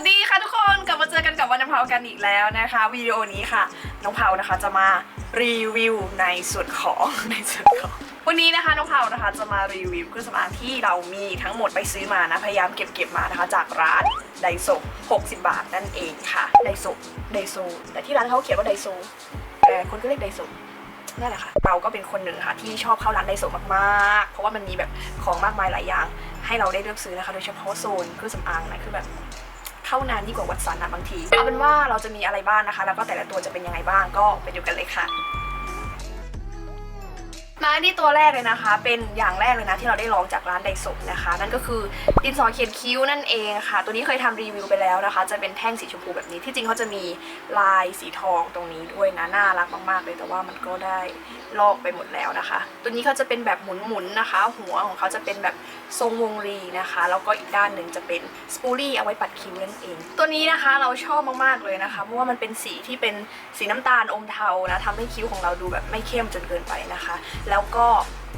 สดีค่ะทุกคนกลับมาเจอกันกับวันน้ำเผากันอีกแล้วนะคะวิดีโอนี้ค่ะ น้องเผานะคะจะมารีวิวในส่วนของในส่วนของวันนี้นะคะน้องเผานะคะจะมารีวิวเครื่องสำอางที่เรามีทั้งหมดไปซื้อมานะพยายามเก็บเก็บมานะคะ จากร้านไดโซ60 บาทนั่นเองค่ะไดโซไดโซแต่ที่ร้านเขาเขียนว่าไดโซแต่คนก็เรียกไดโซนั่นแหละค่ะเราก็เป็นคนหนึ่งค่ะที่ชอบเข้าร้านไดโซมากๆ เพราะว่ามันมีแบบของมากมายหลายอย่าง ให้เราได้เลือกซื้อนะคะ โดยเฉพาะโซนเครื่องสำอางนะคือแบบ เข้านานยิ่งกว่าวัดสันนะบางทีเอาเป็นว่าเราจะมีอะไรบ้างนะคะ แล้วก็แต่ละตัวจะเป็นยังไงบ้างก็ไปดูกันเลยค่ะ มาที่ตัวแรกเลยนะคะ เป็นอย่างแรกเลยนะที่เราได้ลองจากร้านไดโซนะคะ นั่นก็คือดินสอเขียนคิ้วนั่นเองค่ะ ตัวนี้เคยทำรีวิวไปแล้วนะคะ จะเป็นแท่งสีชมพูแบบนี้ที่จริงเขาจะมีลายสีทองตรงนี้ด้วยนะน่ารักมากๆเลยแต่ว่ามันก็ได้ลอกไปหมดแล้วนะคะ ตัวนี้เขาจะเป็นแบบหมุนๆนะคะ หัวของเขาจะเป็นแบบทรงวงรีนะคะ แล้วก็อีกด้านหนึ่งจะเป็นสปูลี่เอาไว้ปัดคิ้วนั่นเอง ตัวนี้นะคะเราชอบมากๆเลยนะคะเพราะว่ามันเป็นสีที่เป็นสีน้ำตาลอมเทานะทำให้คิ้วของเราดูแบบไม่เข้มจนเกินไปนะคะ แล้วก็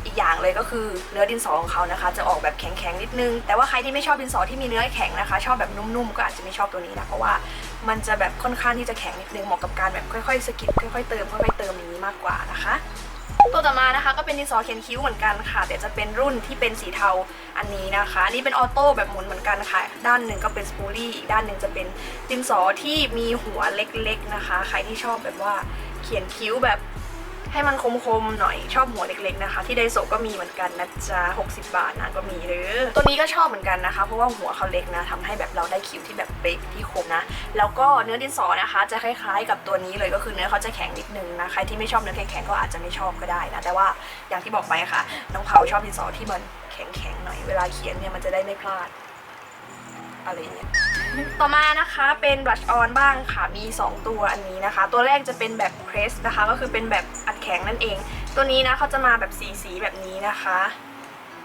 อีกอย่างเลยก็คือเนื้อดินสอของเขานะคะ จะออกแบบแข็งๆนิดนึง แต่ว่าใครที่ไม่ชอบดินสอที่มีเนื้อแข็งนะคะ ชอบแบบนุ่มๆก็อาจจะไม่ชอบตัวนี้นะเพราะว่ามันจะแบบค่อนข้างที่จะแข็งนิดนึงเหมาะกับการแบบค่อยๆสกิดค่อยๆเติมค่อยๆเติมอย่างนี้มากกว่านะคะ ตัวต่อมานะคะก็เป็นดินสอเขียนคิ้วเหมือนกันค่ะ แต่จะเป็นรุ่นที่เป็นสีเทาอันนี้นะคะนนี่เป็นออโต้แบบหมุนเหมือนกันค่ะ ด้านหนึ่งก็เป็นสปูลี่อีกด้านหนึ่งจะเป็นดินสอที่มีหัวเล็กๆนะคะ ใครที่ชอบแบบว่าเขียนคิ้วแบบ ให้มันคมๆหน่อยชอบหัวเล็กๆนะคะ ที่ไดโซก็มีเหมือนกันนะจ๊ะ60 บาทนะก็มีเลยตัวนี้ก็ชอบเหมือนกันนะคะ เพราะว่าหัวเขาเล็กนะทำให้แบบเราได้คิ้วที่แบบเป๊กที่คมนะ แล้วก็เนื้อดินสอนะคะ จะคล้ายๆ กับตัวนี้เลยก็คือเนื้อเขาจะแข็งนิดนึงนะใครที่ไม่ชอบเนื้อแข็งๆก็อาจจะไม่ชอบก็ได้นะแต่ว่าอย่างที่บอกไปค่ะ น้องเผาชอบดินสอที่มันแข็งๆหน่อยเวลาเขียนเนี่ยมันจะได้ไม่พลาดอะไรอย่างเงี้ย ต่อมานะคะเป็นบลัชออนบ้างค่ะมี 2 ตัวอันนี้นะคะ ตัวแรกจะเป็นแบบเพรสนะคะ ก็คือเป็นแบบอัดแข็งนั่นเอง ตัวนี้นะเขาจะมาแบบสีสีแบบนี้นะคะ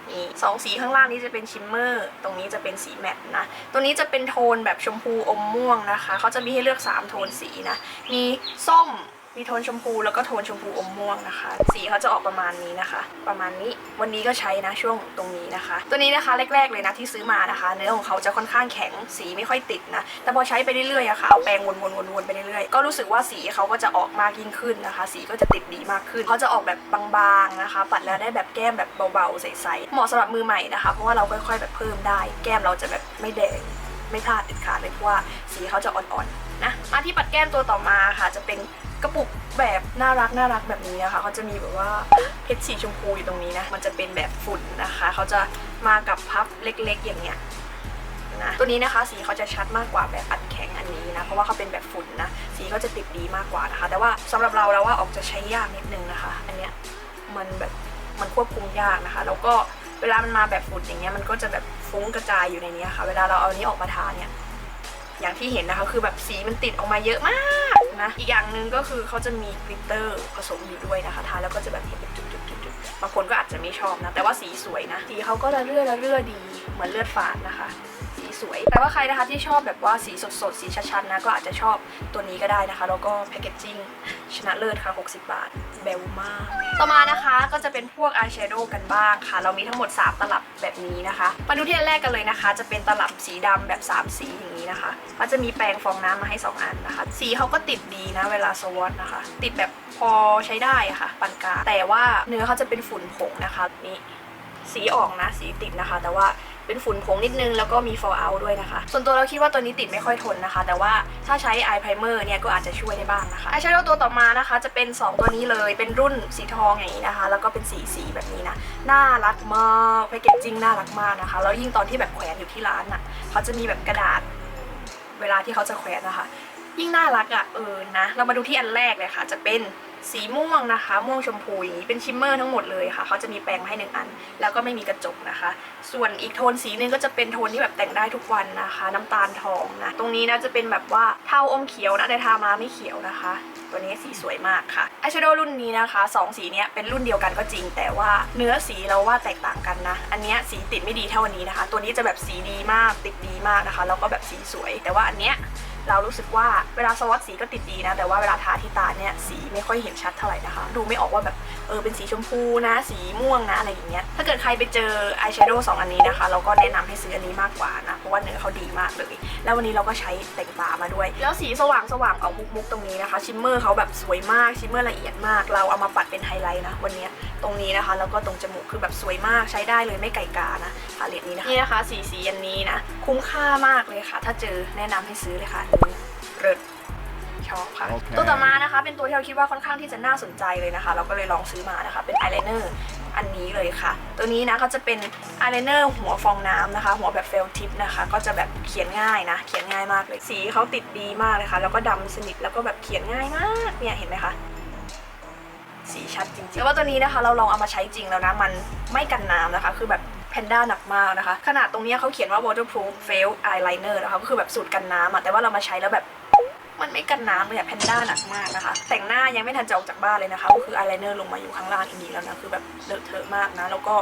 นี่สองสีข้างล่างนี้จะเป็นชิมเมอร์ ตรงนี้จะเป็นสีแมตต์นะ ตัวนี้จะเป็นโทนแบบชมพูอมม่วงนะคะ เขาจะมีให้เลือก 3 โทนสีนะ มีส้ม มีโทนชมพูแล้วก็โทนชมพูอมม่วงนะคะ สีเขาจะออกประมาณนี้นะคะ ประมาณนี้วันนี้ก็ใช้นะช่วงตรงนี้นะคะ ตัวนี้นะคะแรกๆเลยนะที่ซื้อมานะคะ เนื้อของเขาจะค่อนข้างแข็งสีไม่ค่อยติดนะ แต่พอใช้ไปเรื่อยๆอะค่ะเอาแปรงวนๆๆๆไปเรื่อยๆก็รู้สึกว่าสีเขาก็จะออกมากยิ่งขึ้นนะคะ สีก็จะติดดีมากขึ้นเขาจะออกแบบบางๆนะคะ ปัดแล้วได้แบบแก้มแบบเบาๆใสๆเหมาะสำหรับมือใหม่นะคะ เพราะว่าเราค่อยๆแบบเพิ่มได้ แก้มเราจะแบบไม่แดงไม่พลาดเด็ดขาดเลยเพราะว่าสีเขาจะอ่อนๆนะมาที่ปัดแก้มตัวต่อมาค่ะจะเป็น กระปุกแบบน่ารักน่ารักแบบนี้นะคะเขาจะมีแบบว่าเพชรสีชมพูอยู่ตรงนี้นะ มันจะเป็นแบบฝุ่นนะคะ เขาจะมากับพับเล็กๆ อย่างเงี้ยนะตัวนี้นะคะสีเขาจะชัดมากกว่าแบบอัดแข็งอันนี้นะ เพราะว่าเขาเป็นแบบฝุ่นนะ สีก็จะติดดีมากกว่านะคะ แต่ว่าสำหรับเราแล้วว่าออกจะใช้ยากนิดนึงนะคะ อันเนี้ยมันแบบมันควบคุมยากนะคะ แล้วก็เวลามันมาแบบฝุ่นอย่างเงี้ยมันก็จะแบบฟุ้งกระจายอยู่ในนี้ค่ะ เวลาเราเอาอันนี้ออกมาทาเนี่ยอย่างที่เห็นนะคะคือแบบสีมันติดออกมาเยอะมาก นะ อีกอย่างหนึ่งก็คือเขาจะมีกลิตเตอร์ผสมอยู่ด้วยนะคะทาแล้วก็จะแบบเห็นเป็นจุดๆๆบางคนก็อาจจะไม่ชอบนะ แต่ว่าสีสวยนะ สีเขาก็ระเรื่อระเรื่อดี เหมือนเลือดฝาดนะคะ สวยแต่ว่าใครนะคะที่ชอบแบบว่าสีสดๆ สีชัดๆนะก็อาจจะชอบตัวนี้ก็ได้นะคะ แล้วก็แพคเกจจิ้งชนะเลิศค่ะ 60 บาทเบลมาก ต่อมานะคะก็จะเป็นพวกอายแชโดว์กันบ้างค่ะ เรามีทั้งหมด 3 ตลับแบบนี้นะคะ มาดูที่แรกกันเลยนะคะ จะเป็นตลับสีดำแบบ 3 สีอย่างนี้นะคะก็จะมีแปรงฟองน้ำมาให้ 2 อันนะคะ สีเขาก็ติดดีนะเวลาสวอตนะคะ ติดแบบพอใช้ได้ะค่ะปานกลางแต่ว่าเนื้อเขาจะเป็นฝุ่นผงนะคะนี่สีออกนะสีติดนะคะ แต่ว่า เป็นฝุ่นผงนิดนึงแล้วก็มี fall out ด้วยนะคะ ส่วนตัวเราคิดว่าตัวนี้ติดไม่ค่อยทนนะคะ แต่ว่าถ้าใช้ eye primer เนี่ยก็อาจจะช่วยได้บ้างนะคะอแชโดว์ตัวต่อมานะคะ จะเป็น 2 ตัวนี้เลยเป็นรุ่นสีทองอย่างนี้นะคะ แล้วก็เป็นสีสีแบบนี้นะน่ารักมากแพคเกจจิ้งน่ารักมากนะคะแล้วยิ่งตอนที่แบบแขวนอยู่ที่ร้านอะเขาจะมีแบบกระดาษ เวลาที่เขาจะแขวนนะคะ ยิ่งน่ารักอะ่ะเออนะเรามาดูที่อันแรกเลยค่ะ จะเป็น สีม่วงนะคะ ม่วงชมพูอย่างนี้เป็นชิมเมอร์ทั้งหมดเลยค่ะเขาจะมีแปรงให้หนึ่งอัน แล้วก็ไม่มีกระจกนะคะ ส่วนอีกโทนสีหนึงก็จะเป็นโทนที่แบบแต่งได้ทุกวันนะคะ น้ำตาลทองนะตรงนี้นะจะเป็นแบบว่าเทาอมเขียวนะแต่ทามาไม่เขียวนะคะ ตัวนี้สีสวยมากค่ะอายแชโดว์รุ่นนี้นะคะสองสีเนี้ยเป็นรุ่นเดียวกันก็จริง แต่ว่าเนื้อสีเราว่าแตกต่างกันนะ อันเนี้ยสีติดไม่ดีเท่าอันนี้นะคะ ตัวนี้จะแบบสีดีมากติดดีมากนะคะแล้วก็แบบสีสวย แต่ว่าอันเนี้ย เรารู้สึกว่าเวลาสวอตสีก็ติดดีนะ แต่ว่าเวลาทาที่ตาเนี่ยสีไม่ค่อยเห็นชัดเท่าไหร่นะคะ ดูไม่ออกว่าแบบเออเป็นสีชมพูนะ สีม่วงนะอะไรอย่างเงี้ย ถ้าเกิดใครไปเจออายแชโดว์สองอันนี้นะคะ เราก็แนะนำให้ซื้ออันนี้มากกว่านะ เพราะว่าเนื้อเขาดีมากเลย แล้ววันนี้เราก็ใช้แต่งตามาด้วย แล้วสีสว่างสว่างเอามุกๆตรงนี้นะคะ ชิมเมอร์เขาแบบสวยมาก ชิมเมอร์ละเอียดมาก เราเอามาปัดเป็นไฮไลท์นะวันนี้ ตรงนี้นะคะ แล้วก็ตรงจมูกคือแบบสวยมากใช้ได้เลยไม่ไก่กานะพาเลตนี้นะคะนี่นะคะสีสีอันนี้นะ คุ้มค่ามากเลยค่ะ ถ้าเจอแนะนำให้ซื้อเลยค่ะอันนี้เลิศชอบค่ะโอเคตัวต่อมานะคะเป็นตัวที่เราคิดว่าค่อนข้างที่จะน่าสนใจเลยนะคะ เราก็เลยลองซื้อมานะคะ เป็นอายไลเนอร์อันนี้เลยค่ะ ตัวนี้นะก็จะเป็นอายไลเนอร์หัวฟองน้ำนะคะ หัวแบบเฟลทิปนะคะ ก็จะแบบเขียนง่ายนะ เขียนง่ายมากเลย สีเขาติดดีมากเลยค่ะ แล้วก็ดำสนิทแล้วก็แบบเขียนง่ายมากเนี่ยเห็นไหมคะ สีชัดจริงๆแต่ว่าตัวนี้นะคะเราลองเอามาใช้จริงแล้วนะ มันไม่กันน้ำนะคะ คือแบบแพนด้าหนักมากนะคะ ขนาดตรงเนี้ยเขาเขียนว่า waterproof fail eyeliner นะคะก็คือแบบสูตรกันน้ำอะแต่ว่าเรามาใช้แล้วแบบมันไม่กันน้ำเลยอะแพนด้าหนักมากนะคะ แต่งหน้ายังไม่ทันจะออกจากบ้านเลยนะคะก็คืออายไลเนอร์ลงมาอยู่ข้างล่างอีกนี้แล้วนะ คือแบบเลอะเทอะมากนะ แล้วก็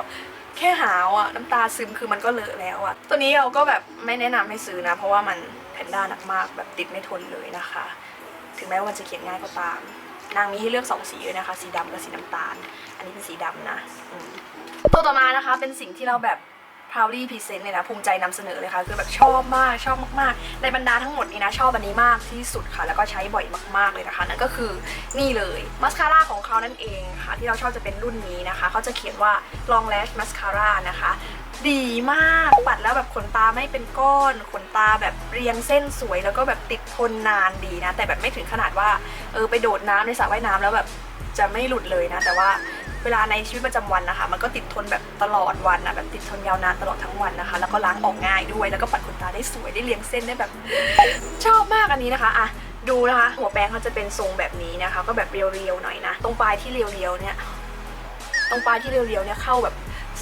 แค่หาวอะน้ำตาซึมคือมันก็เลอะแล้วอะตัวนี้เราก็แบบไม่แนะนำให้ซื้อนะ เพราะว่ามันแพนด้าหนักมากแบบติดไม่ทนเลยนะคะ ถึงแม้ว่ามันจะเขียนง่ายก็ตาม นางมีให้เลือกสองสีเลยนะคะ สีดำกับสีน้ำตาล อันนี้เป็นสีดำนะตัวต่อมานะคะเป็นสิ่งที่เราแบบ proudly present เลยนะ ภูมิใจนำเสนอเลยค่ะ คือแบบชอบมากชอบมากๆ ในบรรดาทั้งหมดนี้นะ ชอบอันนี้มากที่สุดค่ะ แล้วก็ใช้บ่อยมากๆเลยนะคะ นั่นก็คือนี่เลยมัสคาร่าของเขานั่นเองค่ะ ที่เราชอบจะเป็นรุ่นนี้นะคะ เขาจะเขียนว่า long lash mascara นะคะ ดีมากปัดแล้วแบบขนตาไม่เป็นก้อนขนตาแบบเรียงเส้นสวย แล้วก็แบบติดทนนานดีนะ แต่แบบไม่ถึงขนาดว่าเออไปโดดน้ำในสระว่ายน้ำแล้วแบบจะไม่หลุดเลยนะ แต่ว่าเวลาในชีวิตประจำวันนะคะ มันก็ติดทนแบบตลอดวันนะแบบติดทนยาวนานตลอดทั้งวันนะคะ แล้วก็ล้างออกง่ายด้วยแล้วก็ปัดขนตาได้สวยได้เรียงเส้นได้แบบ ชอบมากอันนี้นะคะอะดูนะคะ หัวแปรงเขาจะเป็นทรงแบบนี้นะคะ ก็แบบเรียวๆหน่อยนะ ตรงปลายที่เรียวๆเนี่ย ตรงปลายที่เรียวๆเนี่ยเข้าแบบ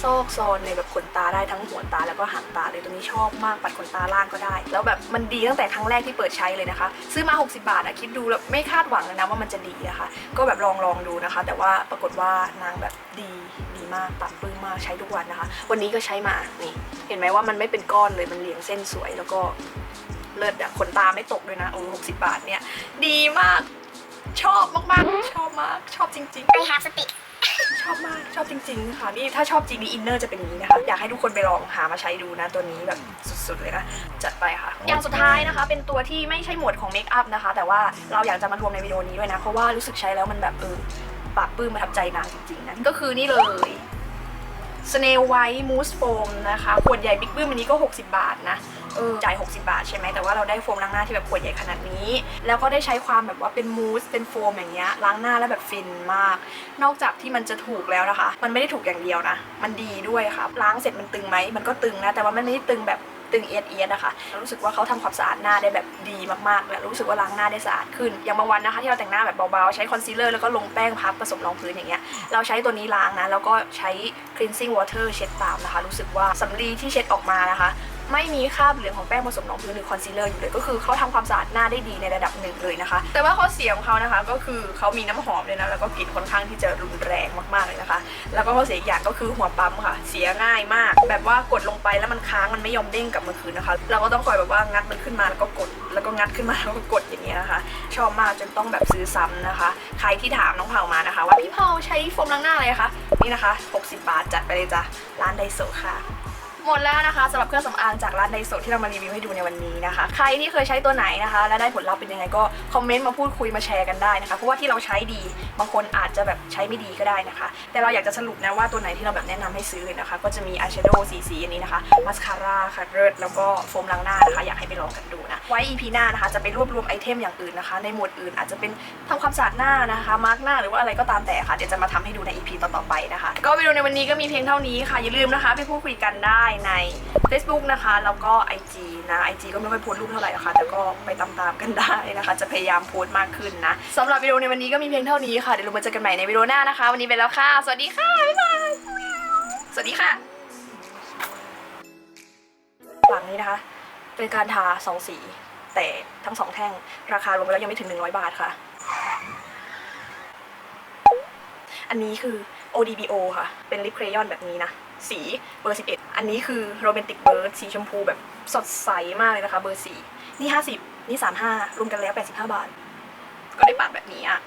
ซอกซอนในแบบขนตาได้ทั้งหัวตาแล้วก็หางตาเลยตัวนี้ชอบมากปัดขนตาล่างก็ได้ แล้วแบบมันดีตั้งแต่ครั้งแรกที่เปิดใช้เลยนะคะ ซื้อมา 60 บาทอะคิดดูแล้วไม่คาดหวังเลยนะว่ามันจะดีนะคะก็แบบลองลองดูนะคะ แต่ว่าปรากฏว่านางแบบดีดีมากปัดปื้มมากใช้ทุกวันนะคะ วันนี้ก็ใช้มานี่เห็นไหมว่ามันไม่เป็นก้อนเลยมันเรียงเส้นสวยแล้วก็เลิศอะขนตาไม่ตกด้วยนะโอ้หกสิบาทเนี่ย ดีมาก ชอบมากๆ ชอบมาก ชอบจริงๆ I have a stick ชอบมากชอบจริงๆค่ะนี่ถ้าชอบจริงนี่อินเนอร์จะเป็นอย่างนี้นะคะอยากให้ทุกคนไปลองหามาใช้ดูนะตัวนี้แบบสุดๆเลยนะจัดไปค่ะ อย่างสุดท้ายนะคะ เป็นตัวที่ไม่ใช่หมวดของเมคอัพนะคะ แต่ว่าเราอยากจะมารวมในวิดีโอนี้ด้วยนะ เพราะว่ารู้สึกใช้แล้วมันแบบเออปากปลื้มประทับใจนางจริงๆนะก็คือนี่เลย สเนลไวท์มูสโฟมนะคะ ขวดใหญ่บิ๊กบึ้มอันนี้ก็ 60 บาทนะเออจ่าย 60 บาทใช่ไหมแต่ว่าเราได้โฟมล้างหน้าที่แบบขวดใหญ่ขนาดนี้ แล้วก็ได้ใช้ความแบบว่าเป็นมูสเป็นโฟมอย่างเงี้ยล้างหน้าแล้วแบบฟินมาก นอกจากที่มันจะถูกแล้วนะคะ มันไม่ได้ถูกอย่างเดียวนะ มันดีด้วยค่ะล้างเสร็จมันตึงไหมมันก็ตึงนะแต่ว่ามันไม่ได้ตึงแบบ ตึงเอียดเอียดนะคะเรารู้สึกว่าเขาทำความสะอาดหน้าได้แบบดีมากๆเลยรู้สึกว่าล้างหน้าได้สะอาดขึ้น อย่างบางวันนะคะที่เราแต่งหน้าแบบเบาๆ ใช้คอนซีลเลอร์แล้วก็ลงแป้งพับผสมรองพื้นอย่างเงี้ย เราใช้ตัวนี้ล้างนะ แล้วก็ใช้ cleansing water เช็ดตามนะคะ รู้สึกว่าสำลีที่เช็ดออกมานะคะ ไม่มีคราบเหลืองของแป้งผสมรองพื้นหรือคอนซีลเลอร์อยู่เลยก็คือเขาทำความสะอาดหน้าได้ดีในระดับหนึ่งเลยนะคะ แต่ว่าข้อเสียของเขานะคะก็คือเขามีน้ำหอมเลยนะแล้วก็กลิ่นค่อนข้างที่จะรุนแรงมากๆเลยนะคะ แล้วก็ข้อเสียอีกอย่างก็คือหัวปั๊มค่ะ เสียง่ายมาก แบบว่ากดลงไปแล้วมันค้างมันไม่ยอมเด้งกลับมาคืนนะคะ เราก็ต้องคอยแบบว่างัดมันขึ้นมาแล้วก็กดแล้วก็งัดขึ้นมาแล้วก็กดอย่างเงี้ยนะคะ ชอบมากจนต้องแบบซื้อซ้ำนะคะ ใครที่ถามน้องเผามานะคะ ว่าพี่เผาใช้โฟมล้างหน้าอะไรคะนี่นะคะ 60 บาทจัดไปเลยจ้ะร้านไดโซค่ะ หมดแล้วนะคะสำหรับเครื่องสำอางจากร้านไดโซที่เรามารีวิวให้ดูในวันนี้นะคะ ใครที่เคยใช้ตัวไหนนะคะ และได้ผลลัพธ์เป็นยังไงก็คอมเมนต์มาพูดคุยมาแชร์กันได้นะคะเพราะว่าที่เราใช้ดีบางคนอาจจะแบบใช้ไม่ดีก็ได้นะคะ แต่เราอยากจะสรุปนะว่าตัวไหนที่เราแบบแนะนำให้ซื้อเลยนะคะ ก็จะมีอายแชโดว์สีสีอันนี้นะคะมาสคาร่าค่ะเริดแล้วก็โฟมล้างหน้านะคะอยากให้ไปลองกันดูนะ ไว้ EP หน้านะคะ จะไปรวบรวมไอเทมอย่างอื่นนะคะ ในหมวดอื่นอาจจะเป็นทำความสะอาดหน้านะคะ มาร์กหน้าหรือว่าอะไรก็ตามแต่ค่ะเดี๋ยวจะมาทำให้ดูใน EP ต่อๆไปนะคะ ก็วิดีโอในวันนี้ก็มีเพียงเท่านี้ค่ะอย่าลืมนะคะไปพูดคุยกันได้ใน Facebook นะคะ แล้วก็ IG นะ IG ก็ไม่ค่อยโพสต์รูปเท่าไหร่ค่ะแต่ก็ไปตามๆกันได้นะคะ จะพยายามโพสต์มากขึ้นนะสำหรับวิดีโอในวันนี้ก็มีเพียงเท่านี้ค่ะเดี๋ยวเรามาเจอกันใหม่ในวิดีโอหน้านะคะ วันนี้ไปแล้วค่ะ สวัสดีค่ะบ๊ายบายสวัสดีค่ะฝั่งนี้นะคะ เป็นการทาสองสี แต่ทั้งสองแท่งราคารวมไปแล้วยังไม่ถึง 100 บาทค่ะ อันนี้คือ ODBO ค่ะ เป็นลิปเครยอนแบบนี้นะ สีเบอร์ 11 อันนี้คือโรแมนติกเบิร์ดสีชมพูแบบสดใสมากเลยนะคะ เบอร์ 4 นี่ 50 นี่ 35 รวมกันแล้ว 85 บาท ก็ได้ปากแบบนี้อะ